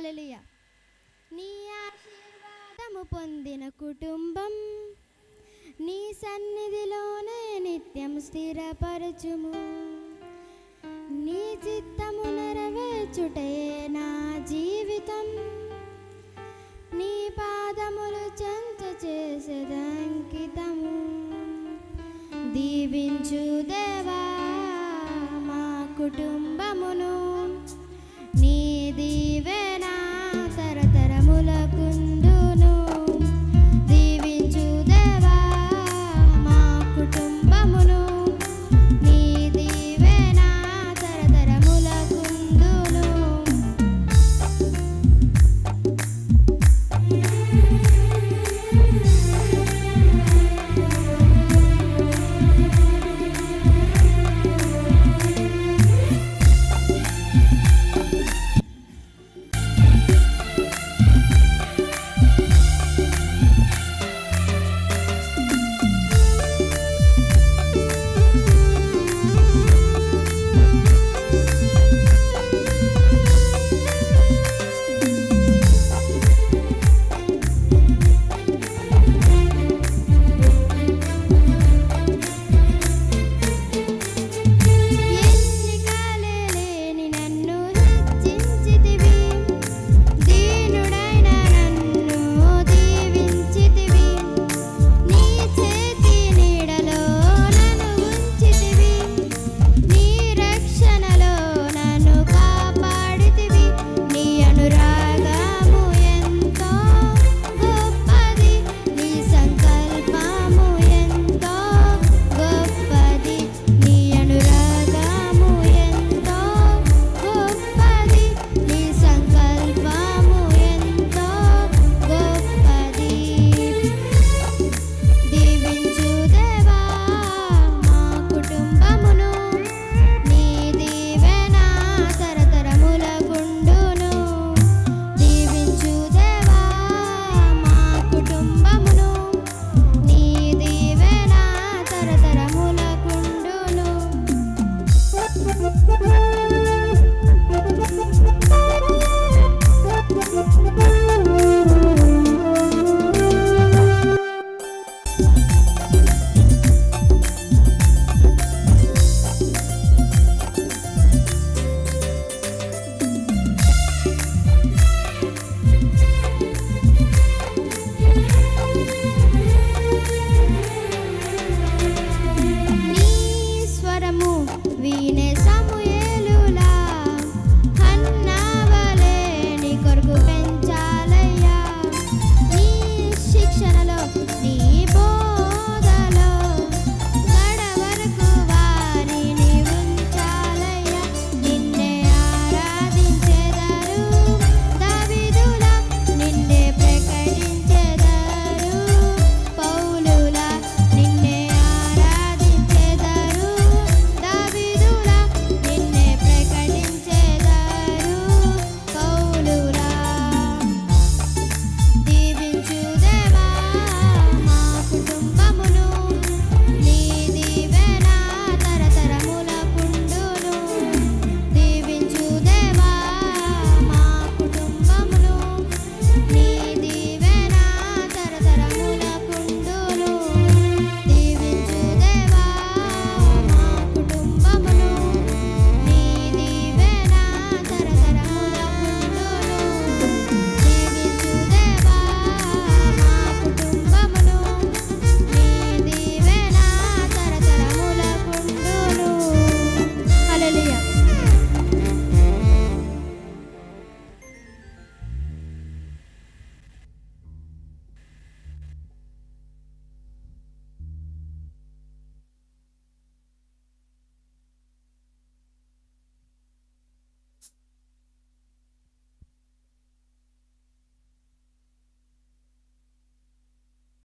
నీ ఆశీర్వాదము పొందిన కుటుంబం నీ సన్నిధిలోనే నిత్యం స్థిరపరచుము. నీ చిత్తము నెరవేర్చుటే నా జీవితం. నీ పాదములు చెంత చేసేదంకితము దీవించు దేవా మా కుటుంబం